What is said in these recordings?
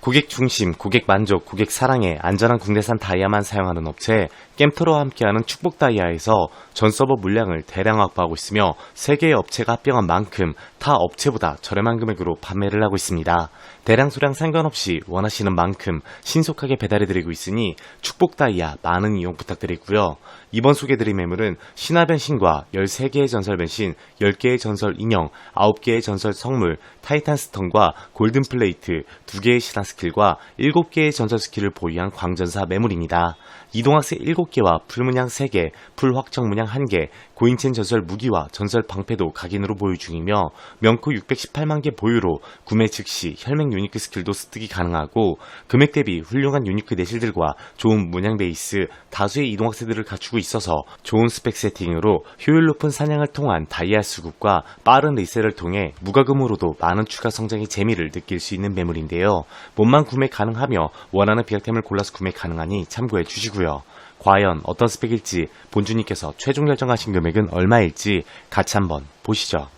고객 중심, 고객 만족, 고객 사랑에 안전한 국내산 다이아만 사용하는 업체 겜토로와 함께하는 축복 다이아에서 전 서버 물량을 대량 확보하고 있으며 세 개의 업체가 합병한 만큼 타 업체보다 저렴한 금액으로 판매를 하고 있습니다. 대량 소량 상관없이 원하시는 만큼 신속하게 배달해드리고 있으니 축복 다이아 많은 이용 부탁드리고요. 이번 소개드린 매물은 신화 변신과 13개의 전설 변신, 10개의 전설 인형, 9개의 전설 성물, 타이탄 스턴과 골든 플레이트, 2개의 신화 스킬과 7개의 전설 스킬을 보유한 광전사 매물입니다. 이동학세 7개와 풀문양 3개, 풀확정 문양 1개, 고인첸 전설 무기와 전설 방패도 각인으로 보유 중이며 명코 618만 개 보유로 구매 즉시 혈맹 유니크 스킬도 습득이 가능하고 금액 대비 훌륭한 유니크 내실들과 좋은 문양 베이스, 다수의 이동학세들을 갖추고 있어서 좋은 스펙 세팅으로 효율 높은 사냥을 통한 다이아 수급과 빠른 리셀을 통해 무과금으로도 많은 추가 성장의 재미를 느낄 수 있는 매물인데요. 몸만 구매 가능하며 원하는 비약템을 골라서 구매 가능하니 참고해 주시고요. 과연 어떤 스펙일지 본주님께서 최종 결정하신 금액은 얼마일지 같이 한번 보시죠.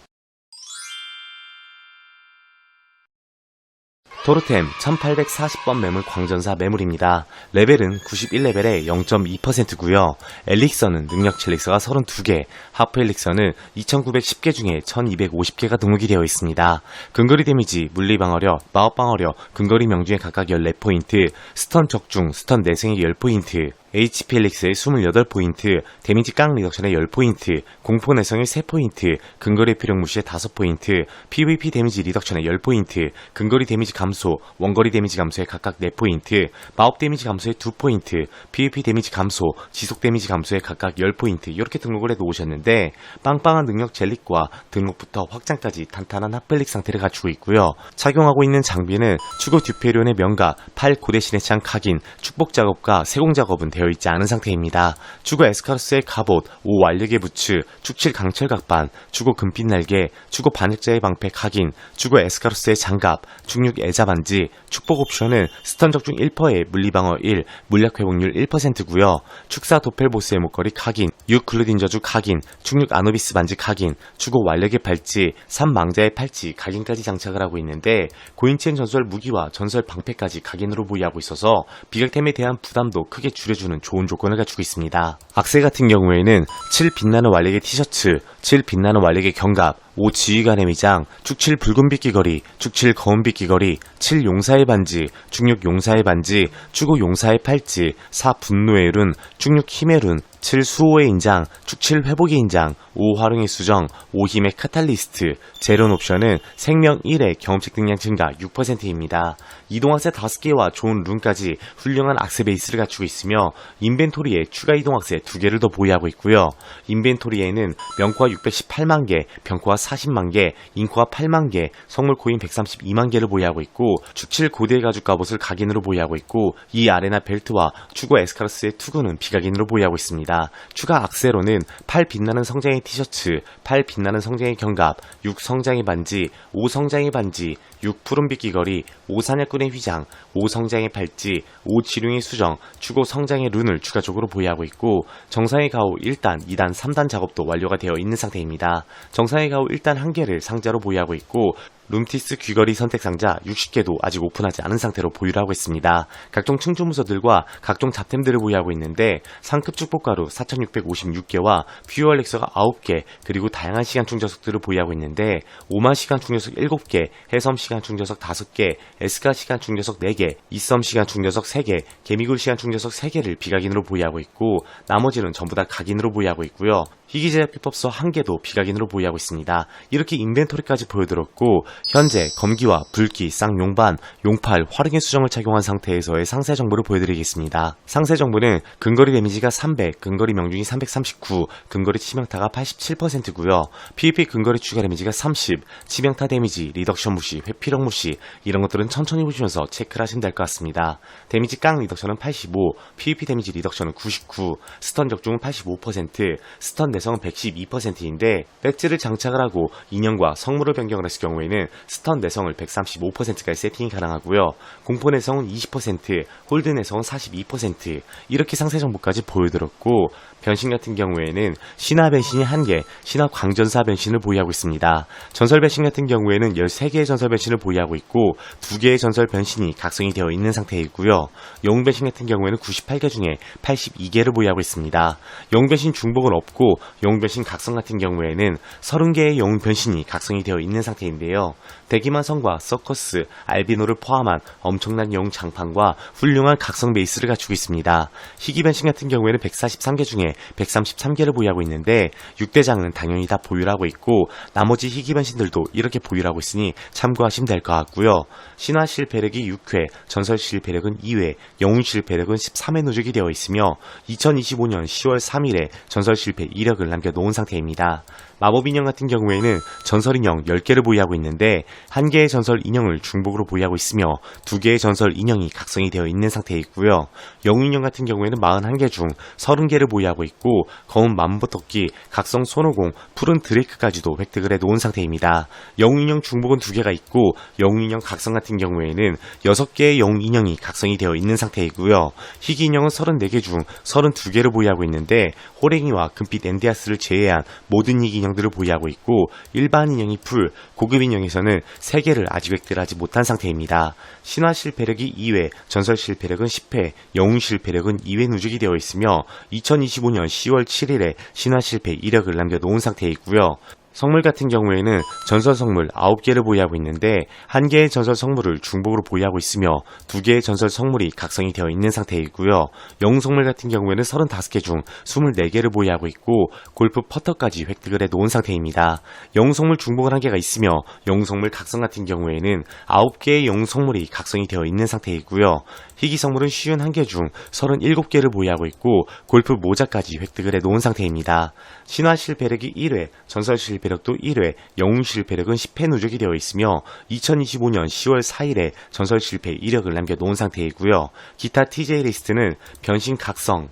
토르템 1840번 매물 광전사 매물입니다. 레벨은 91레벨에 0.2%고요. 엘릭서는 능력 첼릭서가 32개, 하프 엘릭서는 2910개 중에 1250개가 등록이 되어 있습니다. 근거리 데미지, 물리 방어력, 마법 방어력, 근거리 명중에 각각 14포인트, 스턴 적중, 스턴 내생에 10포인트, HP 엘릭스의 28포인트, 데미지 깡 리덕션의 10포인트, 공포 내성의 3포인트, 근거리 피력 무시의 5포인트, PVP 데미지 리덕션의 10포인트, 근거리 데미지 감소, 원거리 데미지 감소의 각각 4포인트, 마법 데미지 감소의 2포인트, PVP 데미지 감소, 지속 데미지 감소의 각각 10포인트 이렇게 등록을 해도 오셨는데 빵빵한 능력 젤릭과 등록부터 확장까지 탄탄한 핫벨릭 상태를 갖추고 있고요. 착용하고 있는 장비는 추고 듀페리온의 명가, 팔 고대 신의 창 각인, 축복 작업과 세공 작업은 되어 있지 않은 상태입니다. 추고 에스카르스의 갑옷, 오 완력의 부츠, 축칠 강철 각반, 추고 금빛 날개, 추고 반역자의 방패 각인, 추고 에스카르스의 장갑, 중력 애자 반지, 축복 옵션은 스턴 적중 1%에 물리방어 1, 물약 회복률 1%고요. 축사 도펠보스의 목걸이 각인, 6 글루딘 저주 각인, 충육 아노비스 반지 각인, 추고 완력의 팔찌, 3 망자의 팔찌 각인까지 장착을 하고 있는데 고인첸 전설 무기와 전설 방패까지 각인으로 보유하고 있어서 비각템에 대한 부담도 크게 줄여주는 좋은 조건을 갖추고 있습니다. 악세 같은 경우에는 7 빛나는 완력의 티셔츠, 7 빛나는 완력의 견갑, 5 지휘관의 미장, 축7 붉은빛 귀걸이, 축7 거운빛 귀걸이, 7 용사의 반지, 축6 용사의 반지, 축5 용사의 팔찌, 4 분노의 룬, 축6 힘의 룬, 7 수호의 인장, 축7 회복의 인장, 5 활용의 수정, 5 힘의 카탈리스트, 제론 옵션은 생명 1의 경험치 등량 증가 6%입니다. 이동학세 5개와 좋은 룬까지 훌륭한 악세 베이스를 갖추고 있으며 인벤토리에 추가 이동학세 2개를 더 보유하고 있고요. 인벤토리에는 명코화 618만 개, 병코화 40만 개, 인코화 8만 개, 성물 코인 132만 개를 보유하고 있고 축7 고대 가죽 갑옷을 각인으로 보유하고 있고 이 아레나 벨트와 추고 에스카르스의 투구는 비각인으로 보유하고 있습니다. 추가 악세로는 8 빛나는 성장의 티셔츠, 8 빛나는 성장의 견갑, 6 성장의 반지, 5 성장의 반지, 6 푸른빛 귀걸이, 5 사냥꾼의 휘장, 5 성장의 팔찌, 5 지룡의 수정, 추고 성장의 룬을 추가적으로 보유하고 있고 정상의 가오 1단, 2단, 3단 작업도 완료가 되어 있는 상태입니다. 정상의 가오 1단 1개를 상자로 보유하고 있고 룸티스 귀걸이 선택 상자 60개도 아직 오픈하지 않은 상태로 보유를 하고 있습니다. 각종 충주문서들과 각종 잡템들을 보유하고 있는데 상급 축복가루 4656개와 퓨어 렉서가 9개 그리고 다양한 시간 충전석들을 보유하고 있는데 5만 시간 충전석 7개, 해섬 시간 충전석 5개, 에스카 시간 충전석 4개, 이썸 시간 충전석 3개, 개미굴 시간 충전석 3개를 비각인으로 보유하고 있고 나머지는 전부 다 각인으로 보유하고 있고요. 희귀제약 비법서 1개도 비각인으로 보유하고 있습니다. 이렇게 인벤토리까지 보여드렸고 현재 검기와 불기, 쌍용반, 용팔, 화릉의 수정을 착용한 상태에서의 상세 정보를 보여드리겠습니다. 상세 정보는 근거리 데미지가 300, 근거리 명중이 339, 근거리 치명타가 87%고요. PVP 근거리 추가 데미지가 30, 치명타 데미지, 리덕션 무시, 회피력 무시 이런 것들은 천천히 보시면서 체크를 하시면 될 것 같습니다. 데미지 깡 리덕션은 85, PVP 데미지 리덕션은 99, 스턴 적중은 85%, 스턴 내성은 112%인데 배지를 장착을 하고 인형과 성물을 변경을 했을 경우에는 스턴 내성을 135%까지 세팅이 가능하고요. 공포 내성은 20%, 홀드 내성은 42% 이렇게 상세 정보까지 보여드렸고 변신 같은 경우에는 신화 변신이 1개, 신화 광전사 변신을 보유하고 있습니다. 전설 변신 같은 경우에는 13개의 전설 변신을 보유하고 있고 두 개의 전설 변신이 각성이 되어 있는 상태이고요. 영웅 변신 같은 경우에는 98개 중에 82개를 보유하고 있습니다. 영웅 변신 중복은 없고 영웅 변신 각성 같은 경우에는 30개의 영웅 변신이 각성이 되어 있는 상태인데요. 대기만 성과 서커스, 알비노를 포함한 엄청난 영웅 장판과 훌륭한 각성 베이스를 갖추고 있습니다. 희귀 변신 같은 경우에는 143개 중에 133개를 보유하고 있는데 6대장은 당연히 다 보유하고 있고 나머지 희귀 변신들도 이렇게 보유하고 있으니 참고하시면 될 것 같고요. 신화 실패력이 6회, 전설 실패력은 2회, 영웅 실패력은 13회 누적이 되어 있으며 2025년 10월 3일에 전설 실패 이력을 남겨놓은 상태입니다. 마법 인형 같은 경우에는 전설 인형 10개를 보유하고 있는데 한 개의 전설 인형을 중복으로 보유하고 있으며 두 개의 전설 인형이 각성이 되어 있는 상태이고요. 영웅 인형 같은 경우에는 41개 중 30개를 보유하고 있고 검은 만보토끼, 각성 손오공, 푸른 드레이크까지도 획득을 해 놓은 상태입니다. 영웅 인형 중복은 두 개가 있고 영웅 인형 각성 같은 경우에는 6개의 영웅 인형이 각성이 되어 있는 상태이고요. 희귀 인형은 34개 중 32개를 보유하고 있는데 호랭이와 금빛 엔디아스를 제외한 모든 희귀 인형들을 보유하고 있고 일반 인형이 풀, 고급 인형에서는 3개를 아직 획득하지 못한 상태입니다. 신화 실패력이 2회, 전설 실패력은 10회, 영웅 실패력은 2회 누적이 되어 있으며 2025년 10월 7일에 신화 실패 이력을 남겨놓은 상태이고요. 성물 같은 경우에는 전설 성물 9개를 보유하고 있는데 한 개의 전설 성물을 중복으로 보유하고 있으며 두 개의 전설 성물이 각성이 되어 있는 상태이고요. 영웅 성물 같은 경우에는 35개 중 24개를 보유하고 있고 골프 퍼터까지 획득을 해 놓은 상태입니다. 영웅 성물 중복은 한 개가 있으며 영웅 성물 각성 같은 경우에는 9개의 영웅 성물이 각성이 되어 있는 상태이고요. 희귀 성물은 쉬운 한 개 중 37개를 보유하고 있고 골프 모자까지 획득을 해 놓은 상태입니다. 신화 실패력이 1회, 전설 실패 력도 1회, 영웅 실패력은 10회 누적이 되어 있으며 2025년 10월 4일에 전설 실패 이력을 남겨놓은 상태이고요. 기타 TJ 리스트는 변신 각성,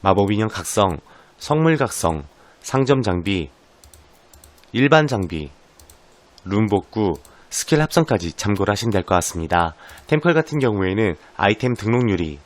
마법 인형 각성, 성물 각성, 상점 장비, 일반 장비, 룸 복구, 스킬 합성까지 참고를 하시면 될 것 같습니다. 템컬 같은 경우에는 아이템 등록률이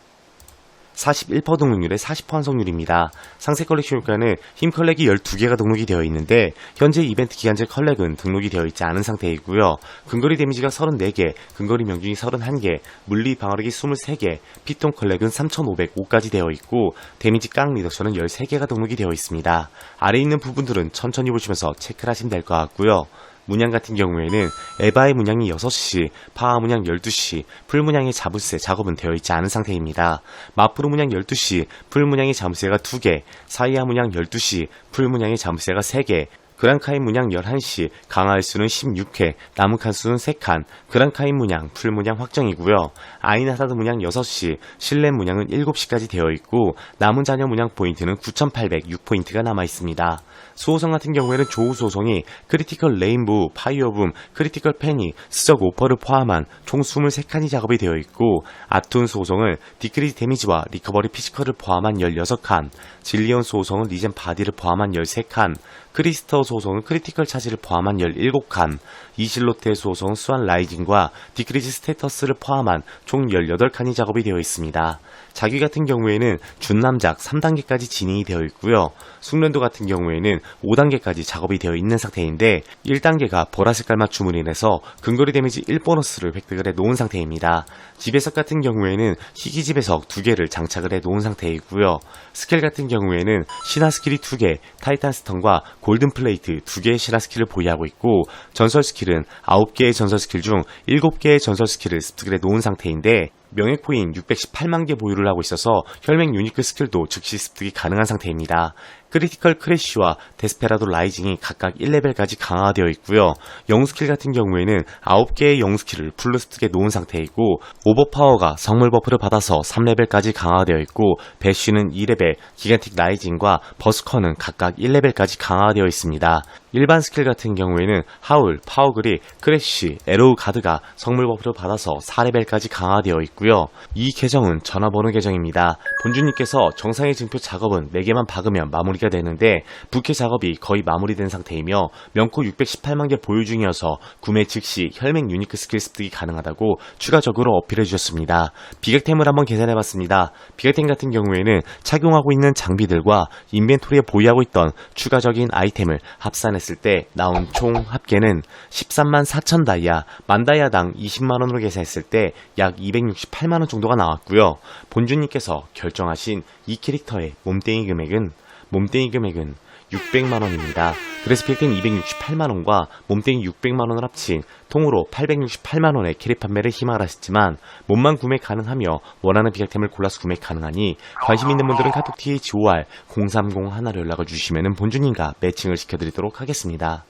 41% 등록률에 40% 완성률입니다. 상세 컬렉션 효과는 힘 컬렉이 12개가 등록이 되어 있는데 현재 이벤트 기간제 컬렉은 등록이 되어 있지 않은 상태이고요. 근거리 데미지가 34개, 근거리 명중이 31개, 물리 방어력이 23개, 피통 컬렉은 3505까지 되어 있고 데미지 깡 리덕션은 13개가 등록이 되어 있습니다. 아래 있는 부분들은 천천히 보시면서 체크를 하시면 될 것 같고요. 문양 같은 경우에는 에바의 문양이 6시, 파워 문양 12시, 풀 문양의 자부세 작업은 되어 있지 않은 상태입니다. 마프로 문양 12시, 풀 문양의 자부세가 2개, 사이아 문양 12시, 풀 문양의 자부세가 3개, 그랑카인 문양 11시, 강화할 수는 16회, 남은 칸수는 3칸, 그랑카인 문양, 풀 문양 확정이고요. 아이나사드 문양 6시, 실내 문양은 7시까지 되어 있고, 남은 자녀 문양 포인트는 9,806포인트가 남아 있습니다. 수호성 같은 경우에는 조우 소송이 크리티컬 레인보우, 파이어붐, 크리티컬 페니, 스적 오퍼를 포함한 총 23칸이 작업이 되어 있고 아툰 소송은 디크리즈 데미지와 리커버리 피지컬을 포함한 16칸, 질리온 소송은 리젠 바디를 포함한 13칸, 크리스터 소송은 크리티컬 차지를 포함한 17칸, 이실로테 소송은 수완 라이징과 디크리즈 스테터스를 포함한 총 18칸이 작업이 되어 있습니다. 자기 같은 경우에는 준남작 3단계까지 진행이 되어 있고요. 숙련도 같은 경우에는 5단계까지 작업이 되어 있는 상태인데 1단계가 보라색 깔맞 주문이 인해서 근거리 데미지 1보너스를 획득을 해 놓은 상태입니다. 집에석 같은 경우에는 희귀 집에석 2개를 장착을 해 놓은 상태이고요. 스킬 같은 경우에는 신화 스킬이 2개, 타이탄 스턴과 골든 플레이트 2개의 신화 스킬을 보유하고 있고 전설 스킬은 9개의 전설 스킬 중 7개의 전설 스킬을 습득을 해 놓은 상태인데 명예코인 618만 개 보유를 하고 있어서 혈맹 유니크 스킬도 즉시 습득이 가능한 상태입니다. 크리티컬 크래쉬와 데스페라도 라이징이 각각 1레벨까지 강화되어 있고요. 영웅 스킬 같은 경우에는 9개의 영웅 스킬을 풀로 습득해 놓은 상태이고 오버파워가 성물 버프를 받아서 3레벨까지 강화되어 있고 배쉬는 2레벨, 기간틱 라이징과 버스커는 각각 1레벨까지 강화되어 있습니다. 일반 스킬 같은 경우에는 하울, 파워그리, 크래쉬, 에로우 가드가 성물 버프를 받아서 4레벨까지 강화되어 있고요. 이 계정은 전화번호 계정입니다. 본주님께서 정상의 증표 작업은 4개만 박으면 마무리가 마무리가 되는데 부캐 작업이 거의 마무리된 상태이며 명코 618만 개 보유 중이어서 구매 즉시 혈맹 유니크 스킬 습득이 가능하다고 추가적으로 어필해 주셨습니다. 비객템을 한번 계산해 봤습니다. 비객템 같은 경우에는 착용하고 있는 장비들과 인벤토리에 보유하고 있던 추가적인 아이템을 합산했을 때 나온 총 합계는 13만 4천 다이아, 만 다이아당 20만 원으로 계산했을 때 약 268만 원 정도가 나왔고요. 본주님께서 결정하신 이 캐릭터의 몸땡이 금액은 몸땡이 금액은 600만 원입니다. 그래서 비액템 268만 원과 몸땡이 600만 원을 합친 통으로 868만 원의 캐릭 판매를 희망을 하셨지만 몸만 구매 가능하며 원하는 비액템을 골라서 구매 가능하니 관심 있는 분들은 카톡 THOR 030 하나로 연락을 주시면 본주님과 매칭을 시켜드리도록 하겠습니다.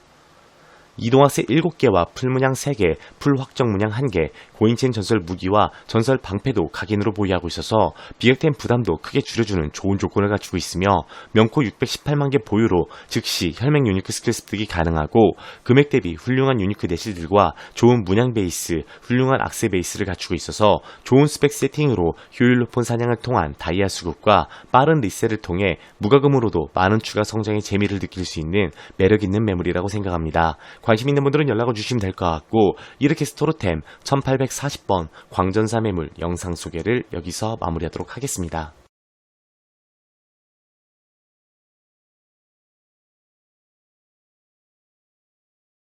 이동학세 7개와 풀문양 3개, 풀확정 문양 1개, 고인체인 전설 무기와 전설 방패도 각인으로 보유하고 있어서 비액템 부담도 크게 줄여주는 좋은 조건을 갖추고 있으며 명코 618만 개 보유로 즉시 혈맹 유니크 스킬 습득이 가능하고 금액 대비 훌륭한 유니크 내실들과 좋은 문양 베이스, 훌륭한 악세 베이스를 갖추고 있어서 좋은 스펙 세팅으로 효율 높은 사냥을 통한 다이아 수급과 빠른 리셋을 통해 무과금으로도 많은 추가 성장의 재미를 느낄 수 있는 매력 있는 매물이라고 생각합니다. 관심 있는 분들은 연락을 주시면 될 것 같고 이렇게 스토르템 1840번 광전사 매물 영상 소개를 여기서 마무리하도록 하겠습니다.